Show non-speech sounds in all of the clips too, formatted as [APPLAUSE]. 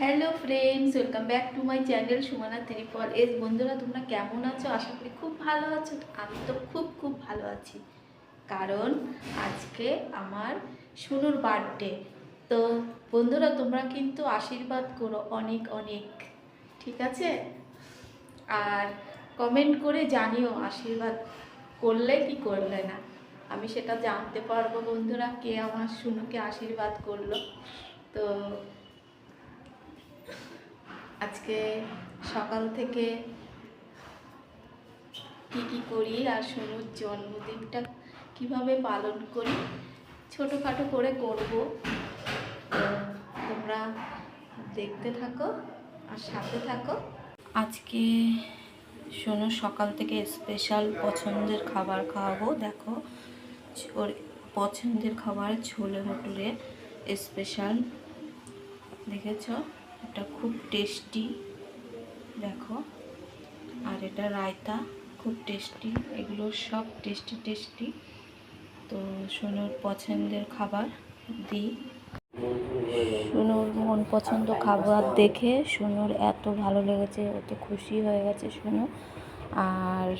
Hello friends welcome back to my channel Sumana triple S বন্ধুরা, তোমরা কেমন আছো? আশা করি খুব ভালো আছো। আমি তো খুব খুব ভালো আছি। কারণ আজকে আমার সুনুর বার্থডে তো বন্ধুরা, তোমরা কিন্তু আশীর্বাদ করো অনেক অনেক। ঠিক আছে? আর কমেন্ট করে জানিও আশীর্বাদ করলে কি করলে না। আমি সেটা জানতে পারব বন্ধুরা, কে আমার সুনুকে আশীর্বাদ করল। তো আজকে সকাল থেকে কি কি করি আর সোনুর জন্মদিনটা কীভাবে পালন করি, ছোটোখাটো করে করব। তোমরা দেখতে থাকো আর সাথে থাকো। আজকে সোনু সকাল থেকে স্পেশাল পছন্দের খাবার খাওয়াবো। দেখো, ওর পছন্দের খাবার ছোলে মটুরে স্পেশাল দেখেছ? এটা খুব টেস্টি দেখো। আর এটা রায়তা, খুব টেস্টি এগুলো সব টেস্টি টেস্টি তো সোনুর পছন্দের খাবার দিই সোনুর মন পছন্দ খাবার দেখে সোনুর এত ভালো লেগেছে এত খুশি হয়ে গেছে সোনু। আর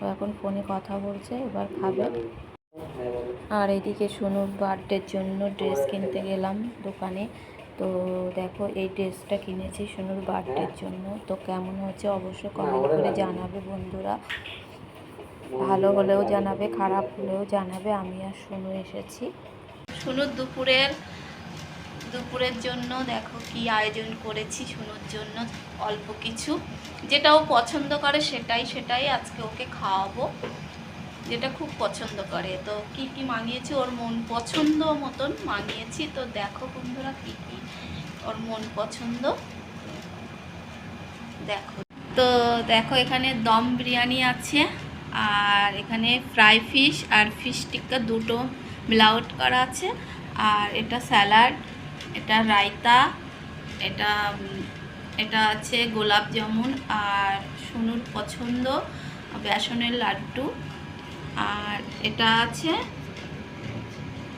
ও এখন ফোনে কথা বলছে, এবার খাবে। আর এদিকে সোনুর বার্থডের জন্য ড্রেস কিনতে গেলাম দোকানে। তো দেখো এই ড্রেসটা কিনেছি সোনুর বার্থডের জন্য। তো কেমন হচ্ছে অবশ্যই কমেন্ট করে জানাবে বন্ধুরা। ভালো হলেও জানাবে খারাপ হলেও জানাবে। আমি আর সোনু এসেছি। সোনুর দুপুরের দুপুরের জন্য দেখো কি আয়োজন করেছি সোনুর জন্য। অল্প কিছু। যেটা ও পছন্দ করে সেটাই সেটাই আজকে ওকে খাওয়াবো। যেটা খুব পছন্দ করে। তো কি কি মানিয়েছি ওর মন পছন্দ মতন মানিয়েছি তো দেখো বন্ধুরা কি কি ওর মন পছন্দ। দেখো। তো দেখো এখানে দম বিরিয়ানি আছে আর এখানে ফ্রাই ফিশ আর ফিশ টিক্কা দুটো মিলাউট করা আছে। আর এটা স্যালাড, এটা রায়তা, এটা এটা আছে গোলাপ জামুন আর সোনুর পছন্দ বেসনের লাড্ডু। আর এটা আছে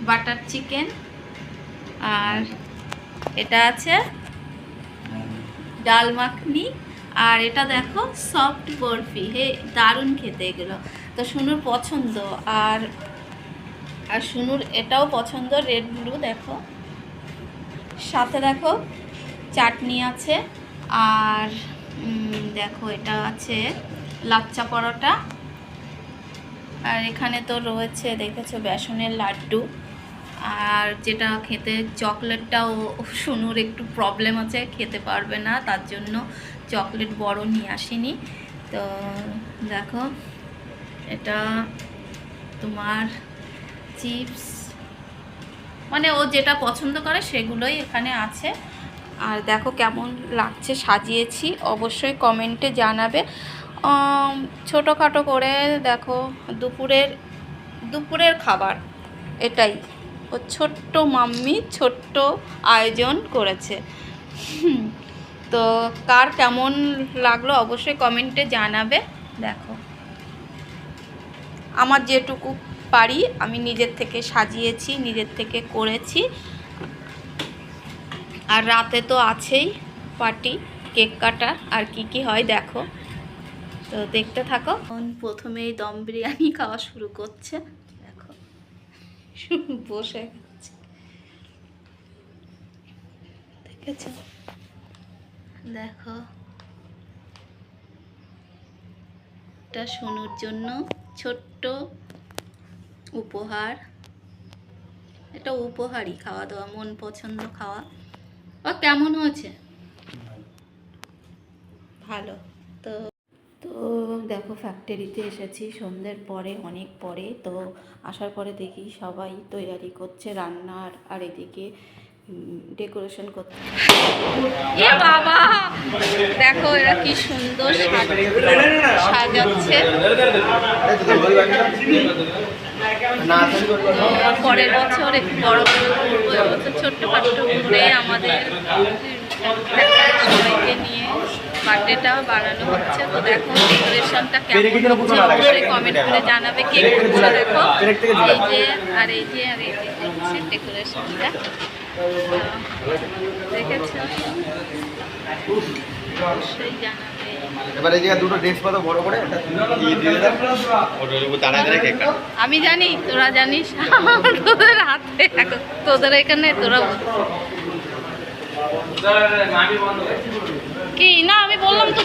বাটার চিকেন। আর এটা আছে ডাল মাখনি। আর এটা দেখো সফট বরফি। হে, দারুণ খেতে এগুলো। তো সুনুর পছন্দ। আর আর সুনুর এটাও পছন্দ রেড ব্লু দেখো। সাথে দেখো চাটনি আছে। আর দেখো এটা আছে লাচ্চা পরোটা। আর এখানে তো রয়েছে, দেখেছ, বেসনের লাড্ডু। আর যেটা খেতে, চকলেটটাও শুনুর একটু প্রবলেম আছে, খেতে পারবে না, তার জন্য চকলেট বড় নিয়ে আসিনি। তো দেখো, এটা তোমার চিপস। মানে ও যেটা পছন্দ করে সেগুলোই এখানে আছে। আর দেখো কেমন লাগছে, সাজিয়েছি। অবশ্যই কমেন্টে জানাবে। ছোটোখাটো করে দেখো, দুপুরের দুপুরের খাবার। এটাই। ও ছোট্ট মাম্মি ছোট্ট আয়োজন করেছে। তো কার কেমন লাগল অবশ্যই কমেন্টে জানাবে, দেখো। আমার যেটুকু পারি, আমি নিজের থেকে সাজিয়েছি, নিজের থেকে করেছি। আর রাতে তো আছেই, পার্টি, কেক কাটা আর কি কি হয় দেখো। তো দেখতে থাকো। প্রথমেই দম বিরিয়ানি খাওয়া শুরু করছে। দেখো বসে গেছে। দেখেছ? দেখো। এটা সোনুর জন্য ছোট্ট উপহার। এটা উপহারই খাওয়া দাওয়া মন পছন্দ খাওয়া। ও কেমন হয়েছে? ভালো। তো দেখো ফ্যাক্টরিতে এসেছি, সন্ধ্যের পরে, অনেক পরে, তো আসার পরে দেখি সবাই তৈরি করছে রান্নার আর এদিকে ডেকোরেশন করতে এ বাবা! দেখো এরা কি সুন্দর সাজাচ্ছে। পরের বছর একটু বড় করে করব এবছর ছোট্ট করে আমাদের সবাইকে নিয়ে বার্থডেটা বানানো হচ্ছে। তো দেখো ডেকোরেশনটা কেমন হচ্ছে অবশ্যই কমেন্ট করে জানাবে। কে করছে দেখো। এই যে আর এই যে আর এই যে হচ্ছে ডেকোরেশনটা দেখেছ? অবশ্যই জানাবে। এবার এই দুটো ড্রেস পাতা বড় করে একটা দিয়ে দিয়ে দাও ওটা দাঁড়ায় দাঁড়ায় কেক কাটো আমি জানি তোরা জানিস। তোদের হাতে এখন তোদের এখানে তোরা কি? না আমি বললাম তো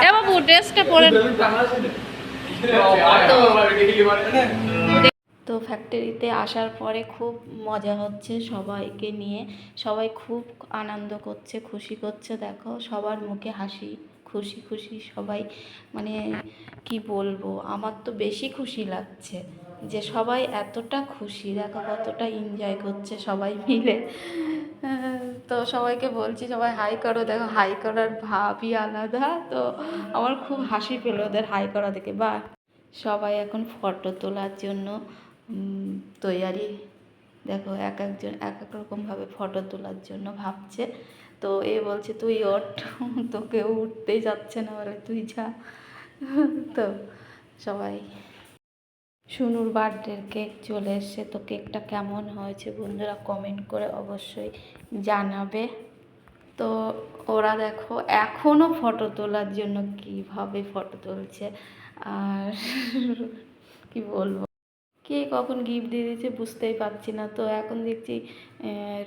এ বাবু ড্রেসটা পরে তো ফ্যাক্টরিতে আসার পরে খুব মজা হচ্ছে সবাইকে নিয়ে। সবাই খুব আনন্দ করছে খুশি করছে দেখো সবার মুখে হাসি খুশি খুশি সবাই মানে কি বলব আমার তো বেশি খুশি লাগছে যে সবাই এতটা খুশি দেখো কতটা এনজয় করছে সবাই মিলে। তো সবাইকে বলছি, সবাই হাই করো, দেখো হাই করার ভাবই আলাদা। তো আমার খুব হাসি পেল ওদের হাই করা দেখে। বা সবাই এখন ফটো তোলার জন্য তৈয়ারি। দেখো এক একজন, এক এক রকমভাবে ফটো তোলার জন্য ভাবছে। তো এ বলছে, তুই ওঠ তো কেউ উঠতেই যাচ্ছে না বলে তুই যা। তো সবাই সুনুর বার্থডের কেক চলে এসছে, তো কেকটা কেমন হয়েছে বন্ধুরা কমেন্ট করে অবশ্যই জানাবে। তো ওরা দেখো এখনও ফটো তোলার জন্য কীভাবে ফটো তুলছে, আর [LAUGHS] কি বলব? কে কখন গিফট দিয়ে দিয়েছে বুঝতেই পারছি না, তো এখন দেখছি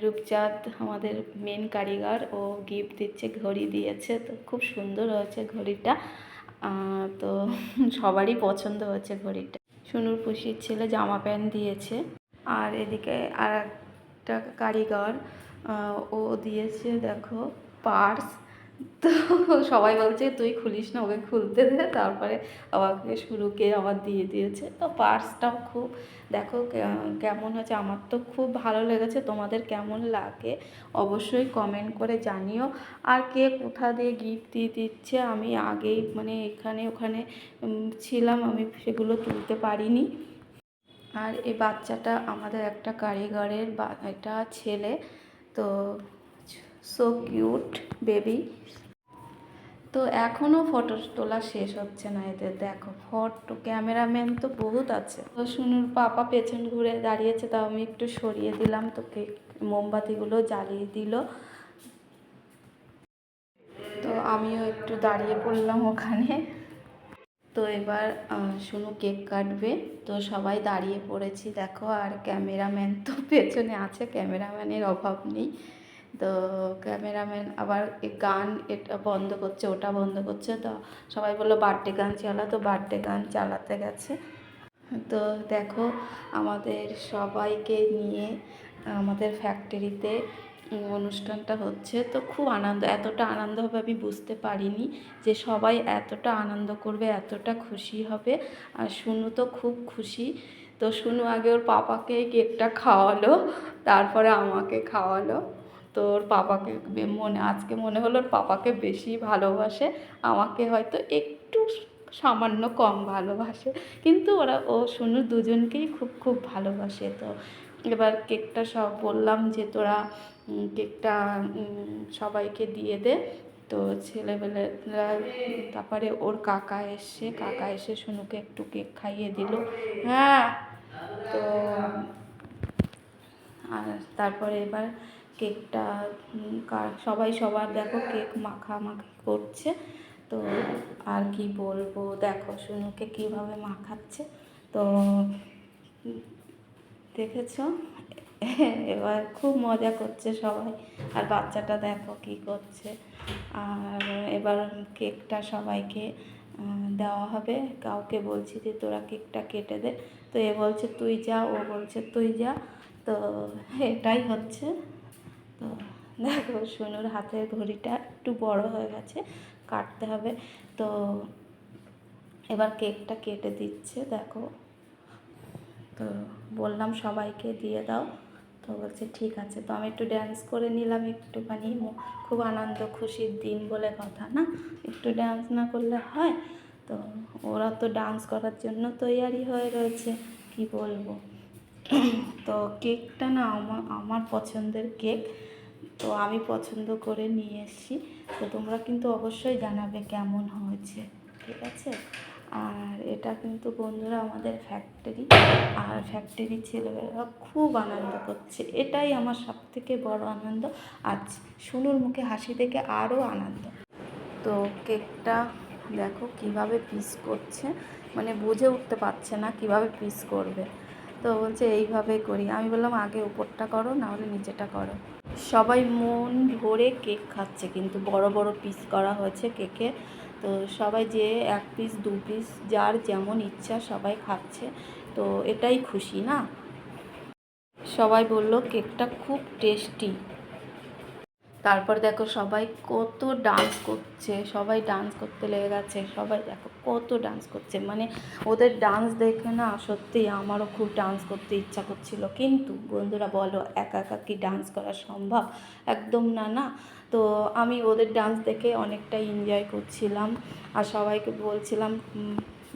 রূপচাঁদ আমাদের মেন কারিগর, ও গিফট দিচ্ছে, ঘড়ি দিয়েছে, তো খুব সুন্দর হয়েছে ঘড়িটা তো [LAUGHS] সবারই পছন্দ হয়েছে ঘড়িটা। সুনুর পুষির ছেলে জামা প্যান্ট দিয়েছে। আর এদিকে আর একটা কারিগর ও দিয়েছে, দেখো, পার্স। তো সবাই বলছে, তুই খুলিস না, ওকে খুলতে দে। তারপরে আমাকে শুরুকে আবার দিয়ে দিয়েছে। তো পার্সটাও খুব, দেখো কেমন হয়েছে। আমার তো খুব ভালো লেগেছে। তোমাদের কেমন লাগে অবশ্যই কমেন্ট করে জানিও। আর কে কোথা দিয়ে গিফট দিয়ে দিচ্ছে, আমি আগেই মানে এখানে, ওখানে ছিলাম, আমি সেগুলো তুলতে পারিনি। আর এই বাচ্চাটা আমাদের একটা কারিগরের বা এটা ছেলে। তো সো কিউট বেবি তো এখনও ফটো তোলা শেষ হচ্ছে না এদের, দেখো ফটো ক্যামেরাম্যান তো বহুত আছে। তো শুনুর পাপা পেছন ঘুরে দাঁড়িয়েছে, তাও আমি একটু সরিয়ে দিলাম তো কেক মোমবাতিগুলো জ্বালিয়ে দিল। তো আমিও একটু দাঁড়িয়ে পড়লাম ওখানে। তো এবার সুনু কেক কাটবে, তো সবাই দাঁড়িয়ে পড়েছি, দেখো, আর ক্যামেরাম্যান তো পেছনে আছে ক্যামেরাম্যানের অভাব নেই। তো ক্যামেরাম্যান আবার গান এটা বন্ধ করছে, ওটা বন্ধ করছে, তো সবাই বলল বার্থডে গান চালা, তো বার্থডে গান চালাতে গেছে। তো দেখো আমাদের সবাইকে নিয়ে আমাদের ফ্যাক্টরিতে অনুষ্ঠানটা হচ্ছে, তো খুব আনন্দ, এতটা আনন্দ হবে আমি বুঝতে পারিনি যে সবাই এতটা আনন্দ করবে, এতটা খুশি হবে। আর শুনু তো খুব খুশি, তো শুনু আগে ওর পাপাকে কেকটা খাওয়ালো, তারপরে আমাকে খাওয়ালো। তো ওর পাপাকে মনে, আজকে মনে হলো ওর পাপাকে বেশি ভালোবাসে, আমাকে হয়তো একটু সামান্য কম ভালোবাসে। কিন্তু ওরা, ও শুনু দুজনকেই খুব খুব ভালোবাসে তো। এবার কেকটা সব বললাম যে তোরা কেকটা সবাইকে দিয়ে দে। তো ছেলেবেলেরা তারপরে ওর কাকা এসে কাকা এসে শুনুকে একটু কেক খাইয়ে দিল। হ্যাঁ তো, আর তারপরে এবার কেকটা সবাই সবার দেখো কেক মাখামাখি করছে। তো আর কি বলব, দেখো শুনুকে কীভাবে মাখাচ্ছে। তো, দেখেছ? এবার খুব মজা করছে সবাই। আর বাচ্চাটা দেখো কি করছে। আর এবার কেকটা সবাইকে দেওয়া হবে। কাউকে বলছি যে, তোরা কেকটা কেটে দে। তো এ বলছে, তুই যা। ও বলছে, তুই যা। তো এটাই হচ্ছে। তো দেখো, সোনুর হাতের ঘড়িটা একটু বড় হয়ে গেছে, কাটতে হবে। তো এবার কেকটা কেটে দিচ্ছে, দেখো। তো বললাম সবাইকে দিয়ে দাও। তো বলছে, ঠিক আছে। তো আমি একটু ড্যান্স করে নিলাম একটুখানি। খুব আনন্দ, খুশির দিন বলে কথা না? একটু ড্যান্স না করলে হয়? তো ওরা তো ডান্স করার জন্য তৈয়ারি হয়ে রয়েছে, কি বলব? তো কেকটা না আমার আমার পছন্দের কেক। তো আমি পছন্দ করে নিয়ে এসেছি। তো তোমরা কিন্তু অবশ্যই জানাবে কেমন হয়েছে। ঠিক আছে? আর এটা কিন্তু বন্ধুরা আমাদের ফ্যাক্টরি আর ফ্যাক্টরি ছেলেমেয়েরা খুব আনন্দ করছে। এটাই আমার সব থেকে বড় আনন্দ। আজ শুনুর মুখে হাসি দেখে আরও আনন্দ। তো কেকটা দেখো কীভাবে পিস করছে। মানে বুঝে উঠতে পারছে না কীভাবে পিস করবে। তো বলছে, এইভাবে করি। আমি বললাম, আগে উপরটা করো না হলে নিচেটা করো। সবাই মন ভরে কেক খাচ্ছে, কিন্তু বড় বড় পিস করা হয়েছে কেকে। তো সবাই যে এক পিস দু পিস যার যেমন ইচ্ছা সবাই খাচ্ছে। তো এটাই খুশি না? সবাই বলল, কেকটা খুব টেস্টি তারপর দেখো সবাই কত ডান্স করছে, সবাই ডান্স করতে লেগে গেছে, সবাই দেখো কত ডান্স করছে। মানে ওদের ডান্স দেখে না সত্যি আমারও খুব ডান্স করতে ইচ্ছা করছিল। কিন্তু বন্ধুরা বলো, একা একা কি ডান্স করা সম্ভব? একদম না না। তো আমি ওদের ডান্স দেখে অনেকটা এনজয় করছিলাম। আর সবাইকে বলছিলাম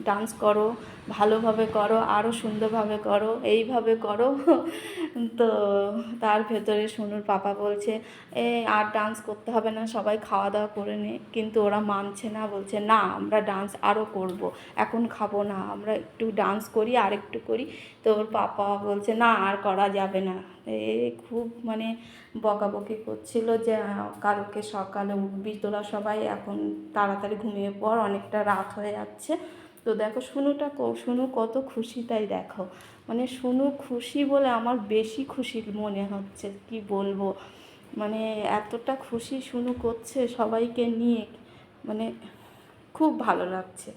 ডান্স করো, ভালোভাবে করো আরও সুন্দরভাবে করো, এইভাবে করো। [LAUGHS] তো তার ভেতরে সোনুর পাপা বলছে, এ, আর ডান্স করতে হবে না, সবাই খাওয়া দাওয়া করে নে। কিন্তু ওরা মানছে না, বলছে, না, আমরা ডান্স আরও করব, এখন খাব না, আমরা একটু ডান্স করি আর একটু করি। তো ওর পাপা বলছে, না, আর করা যাবে না। এ, খুব মানে বকাবকি করছিল যে, কালকে সকালে উঠবি তোরা সবাই, এখন তাড়াতাড়ি ঘুমিয়ে পড়, অনেকটা রাত হয়ে যাচ্ছে। তো দেখো, শুনুটা শুনু কত খুশি তাই দেখো। মানে শুনু খুশি বলে আমার বেশি খুশি মনে হচ্ছে, কি বলব? মানে এতটা খুশি শুনু করছে সবাইকে নিয়ে মানে খুব ভালো লাগছে।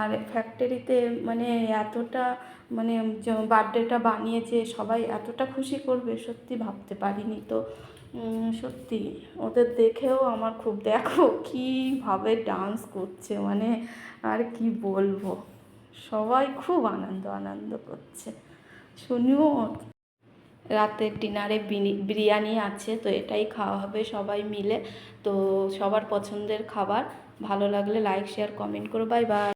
আর ফ্যাক্টরিতে মানে এতটা মানে বার্থডেটা বানিয়েছে, সবাই এতটা খুশি করবে, সত্যি ভাবতে পারিনি তো। সত্যি, ওদের দেখেও আমার খুব, দেখো কীভাবে ডান্স করছে মানে আর কি বলব। সবাই খুব আনন্দ আনন্দ করছে। শুনিও রাতের ডিনারে বিরিয়ানি আছে, তো এটাই খাওয়া হবে সবাই মিলে। তো সবার পছন্দের খাবার, ভালো লাগলে লাইক শেয়ার কমেন্ট করো বাই বাই